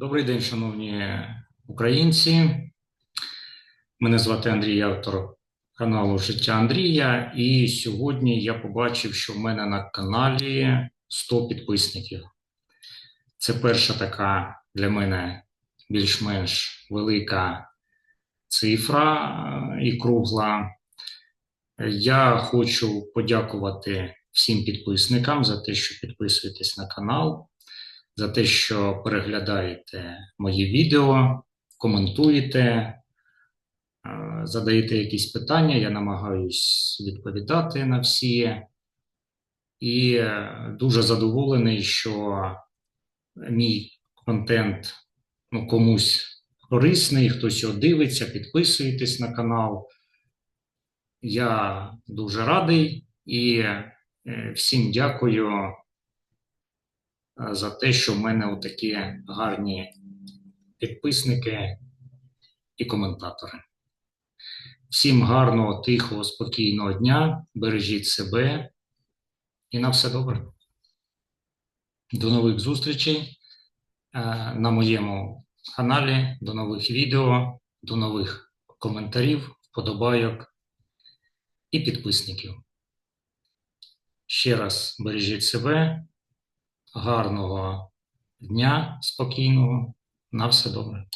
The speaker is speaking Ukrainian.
Добрий день, шановні українці. Мене звати Андрій, автор каналу Життя Андрія. І сьогодні я побачив, що в мене на каналі 100 підписників. Це перша така для мене більш-менш велика цифра і кругла. Я хочу подякувати всім підписникам за те, що підписуєтесь на канал за те, що переглядаєте мої відео, коментуєте, е, задаєте якісь питання. Я намагаюсь відповідати на всі. І е, дуже задоволений, що мій контент ну, комусь корисний, хтось його дивиться, підписуєтесь на канал. Я дуже радий і е, всім дякую за те, що в мене такі гарні підписники і коментатори. Всім гарного, тихого, спокійного дня. Бережіть себе і на все добре. До нових зустрічей е, на моєму каналі, до нових відео, до нових коментарів, вподобайок і підписників. Ще раз бережіть себе гарного дня спокійного. На все добре.